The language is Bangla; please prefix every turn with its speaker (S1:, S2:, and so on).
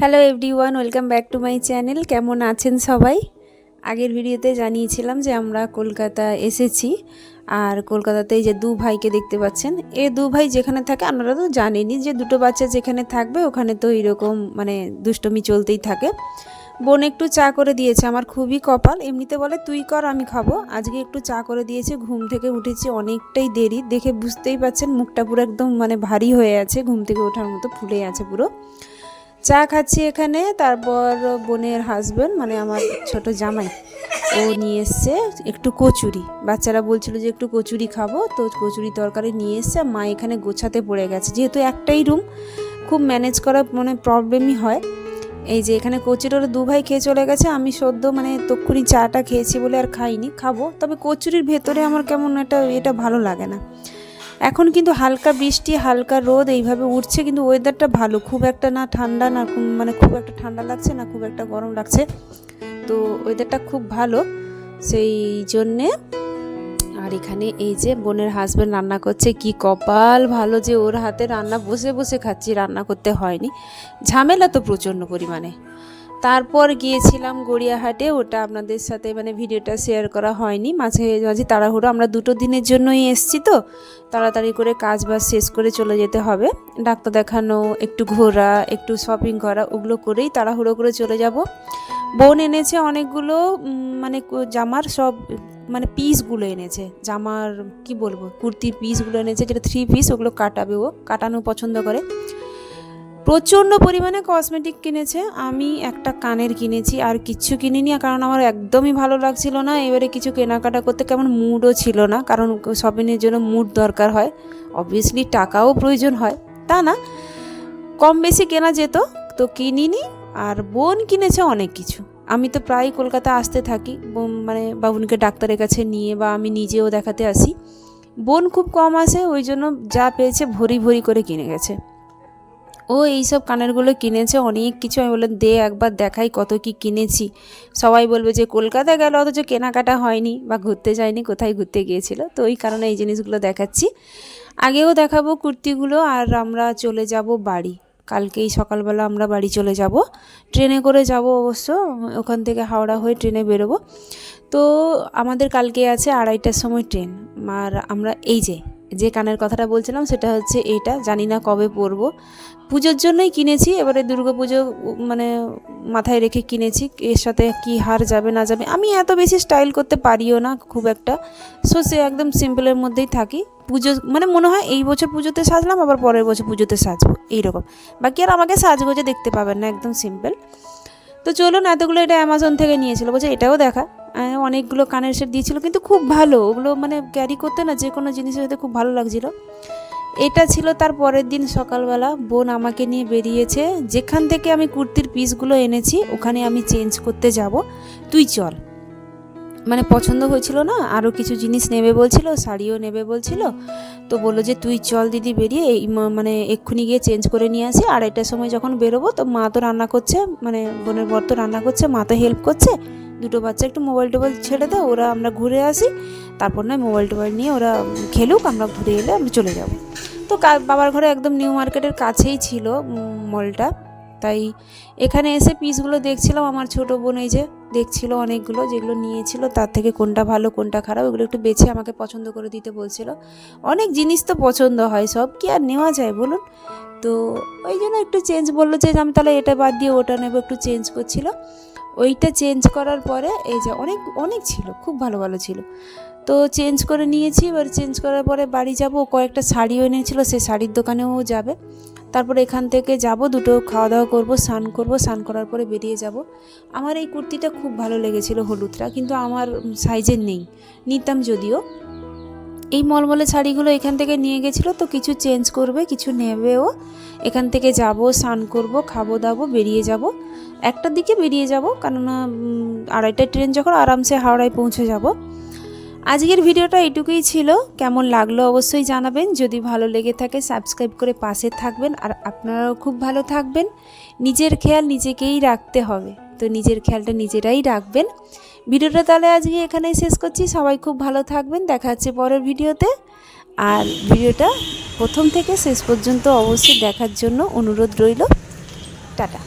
S1: Hello everyone welcome back to my channel কেমন আছেন সবাই? আগের ভিডিওতে জানিয়েছিলাম যে আমরা কলকাতা এসেছি। আর কলকাতাতে যে দু ভাইকে দেখতে পাচ্ছেন, এ দু ভাই যেখানে থাকে, আপনারা তো জানেনই যে দুটো বাচ্চা যেখানে থাকবে, ওখানে তো এরকম মানে দুষ্টমি চলতেই থাকে। বোন একটু চা করে দিয়েছে, আমার খুবই কপাল। এমনিতে বলে, তুই কর, আমি খাব। আজকে একটু চা করে দিয়েছে, ঘুম থেকে উঠেছি অনেকটাই দেরি। দেখে বুঝতেই পাচ্ছেন, মুখটা পুরো একদম মানে ভারী হয়ে আছে, ঘুম থেকে ওঠার মতো ফুলে আছে পুরো। চা খাচ্ছি এখানে, তারপর বোনের হাজবেন্ড মানে আমার ছোট জামাই, ও নিয়ে এসছে একটু কচুরি। বাচ্চারা বলছিল যে একটু কচুরি খাব, তো কচুরি তরকারি নিয়ে এসছে মা এখানে গোছাতে পড়ে গেছে। যেহেতু একটাই রুম খুব ম্যানেজ করা মানে প্রবলেমই হয়। এই যে এখানে কচুরি ওরা দু ভাই খেয়ে চলে গেছে, আমি সদ্য মানে তক্ষুনি চাটা খেয়েছি বলে আর খাইনি, খাব। তবে কচুরির ভেতরে আমার কেমন এটা এটা ভালো লাগে না। এখন কিন্তু হালকা বৃষ্টি, হালকা রোদ, এইভাবে উঠছে কিন্তু ওয়েদারটা ভালো। খুব একটা না ঠান্ডা, না মানে খুব একটা ঠান্ডা লাগছে, না খুব একটা গরম লাগছে। তো ওয়েদারটা খুব ভালো, সেই জন্যে। আর এখানে এই যে বোনের হাজবেন্ড রান্না করছে, কি কপাল ভালো যে ওর হাতে রান্না, বসে বসে খাচ্ছি, রান্না করতে হয়নি। ঝামেলা তো প্রচণ্ড পরিমাণে। তারপর গিয়েছিলাম গড়িয়াহাটে, ওটা আপনাদের সাথে মানে ভিডিওটা শেয়ার করা হয়নি। মাঝে মাঝে তাড়াহুড়ো, আমরা দুটো দিনের জন্যই এসছি তো, তাড়াতাড়ি করে কাজ বাজ শেষ করে চলে যেতে হবে। ডাক্তার দেখানো, একটু ঘোরা, একটু শপিং করা, ওগুলো করেই তাড়াহুড়ো করে চলে যাব। বোন এনেছে অনেকগুলো মানে জামার সব মানে পিসগুলো এনেছে। জামার, কি বলব, কুর্তির পিসগুলো এনেছে, যেটা থ্রি পিস ওগুলো কাটাবে ও, কাটানো পছন্দ করে। প্রচণ্ড পরিমাণে কসমেটিক কিনেছে। আমি একটা কানের কিনেছি, আর কিচ্ছু কিনিনি কারণ আমার একদমই ভালো লাগছিল না। এবারে কিছু কেনাকাটা করতে কেমন মুডও ছিল না, কারণ শপিংয়ের জন্য মুড দরকার হয়। অবভিয়াসলি টাকাও প্রয়োজন হয়, তা না? কম বেশি কেনা যেত, তো কিনিনি, আর বোন কিনেছে অনেক কিছু। আমি তো প্রায় কলকাতা আসতে থাকি মানে বাবুনকে ডাক্তারের কাছে নিয়ে বা আমি নিজেও দেখাতে আসি। বোন খুব কম আসে, ওই জন্য যা পেয়েছে ভরি ভরি করে কিনে গেছে। ও এইসব কানেরগুলো কিনেছে, অনেক কিছু। আমি বললাম, দে একবার দেখাই কত কি কিনেছি। সবাই বলবে যে, কলকাতা গেল, অথচ কেনাকাটা হয়নি বা ঘুরতে যায়নি, কোথায় ঘুরতে গিয়েছিল? তো ওই কারণে এই জিনিসগুলো দেখাচ্ছি। আগেও দেখাবো কুর্তিগুলো, আর আমরা চলে যাব বাড়ি। কালকেই সকালবেলা আমরা বাড়ি চলে যাব। ট্রেনে করে যাব অবশ্য, ওখান থেকে হাওড়া হয়ে ট্রেনে বেরোবো। তো আমাদের কালকে আছে আড়াইটার সময় ট্রেন। আর আমরা, এই যে যে কানের কথাটা বলছিলাম সেটা হচ্ছে এটা জানি না কবে পরবো। পুজোর জন্যই কিনেছি, এবারে পুজো মানে মাথায় রেখে কিনেছি, এর সাথে কি হার যাবে না যাবে, আমি এত বেশি স্টাইল করতে পারিও না খুব একটা। সো সে একদম সিম্পলের মধ্যেই থাকি। পুজো মানে মনে হয় এই বছর পুজোতে সাজলাম, আবার পরের বছর পুজোতে সাজবো, এইরকম। বাকি আর আমাকে সাজগোজে দেখতে পাবেন না, একদম সিম্পল তো চলুন, এতগুলো এটা অ্যামাজন থেকে নিয়েছিল, বলছে এটাও দেখা। অনেকগুলো কানের সেট দিয়েছিল, কিন্তু খুব ভালো। ওগুলো মানে ক্যারি করতে না, যে কোনো জিনিসের সাথে খুব ভালো লাগছিল। এটা ছিল তার পরের দিন সকালবেলা। বোন আমাকে নিয়ে বেরিয়েছে। যেখান থেকে আমি কুর্তির পিসগুলো এনেছি, ওখানে আমি চেঞ্জ করতে যাব। তুই চল। মানে পছন্দ হয়েছিল না আরও কিছু জিনিস নেবে বলছিল, শাড়িও নেবে বলছিল। তো বলল যে, তুই চল দিদি, বেরিয়ে এই মানে এক্ষুনি গিয়ে চেঞ্জ করে নিয়ে আসি। আড়াইটার সময় যখন বেরোবো, তো মা তো রান্না করছে মানে বোনের বর তো রান্না করছে, মা তো হেল্প করছে। দুটো বাচ্চা একটু মোবাইল টোবাইল ছেড়ে দাও, ওরা আমরা ঘুরে আসি। তারপর নয়, মোবাইল টোবাইল নিয়ে ওরা খেলুক, আমরা ঘুরে এলে আমরা চলে যাব। তো বাবার ঘরে একদম নিউ মার্কেটের কাছেই ছিল মলটা। তাই এখানে এসে পিসগুলো দেখছিলাম, আমার ছোটো বোন এই যে দেখছিল অনেকগুলো, যেগুলো নিয়েছিল, তার থেকে কোনটা ভালো, কোনটা খারাপ, ওগুলো একটু বেছে আমাকে পছন্দ করে দিতে বলছিল। অনেক জিনিস তো পছন্দ হয়, সব কি আর নেওয়া যায় বলুন? তো ওই জন্য একটু চেঞ্জ বলল যে, আমি তাহলে এটা বাদ দিয়ে ওটা নেব একটু চেঞ্জ করছিল। ওইটা চেঞ্জ করার পরে এই যে অনেক অনেক ছিল, খুব ভালো ভালো ছিল। তো চেঞ্জ করে নিয়েছি, এবার চেঞ্জ করার পরে বাড়ি যাব কয়েকটা শাড়িও এনেছিল, সে শাড়ির দোকানেও যাবে। তারপর এখান থেকে যাব, দুটো খাওয়া দাওয়া করব, স্নান করব, স্নান করার পরে বেরিয়ে যাব। আমার এই কুর্তিটা খুব ভালো লেগেছিল হলুদটা, কিন্তু আমার সাইজের নেই। নিতাম যদিও। এই মলমলে শাড়িগুলো এখান থেকে নিয়ে গেছিল তো কিছু চেঞ্জ করবে, কিছু নেবেও। এখান থেকে যাব, স্নান করব, খাব দাবো, বেরিয়ে যাব। একটার দিকে বেরিয়ে যাব, কেননা আড়াইটা ট্রেন যখন আরামসে হাওড়ায় পৌঁছে যাব। আজকের ভিডিওটা এটুকুই ছিল। কেমন লাগল অবশ্যই জানাবেন। যদি ভালো লেগে থাকে সাবস্ক্রাইব করে পাশে থাকবেন আর আপনারাও খুব ভালো থাকবেন। নিজের খেয়াল নিজেকেই রাখতে হবে। তো নিজের খেয়ালটা নিজেরাই রাখবেন। ভিডিওটা তাহলে আজকে এখানেই শেষ করছি। সবাই খুব ভালো থাকবেন। দেখা হচ্ছে পরের ভিডিওতে। আর ভিডিওটা প্রথম থেকে শেষ পর্যন্ত অবশ্যই দেখার জন্য অনুরোধ রইল। টাটা।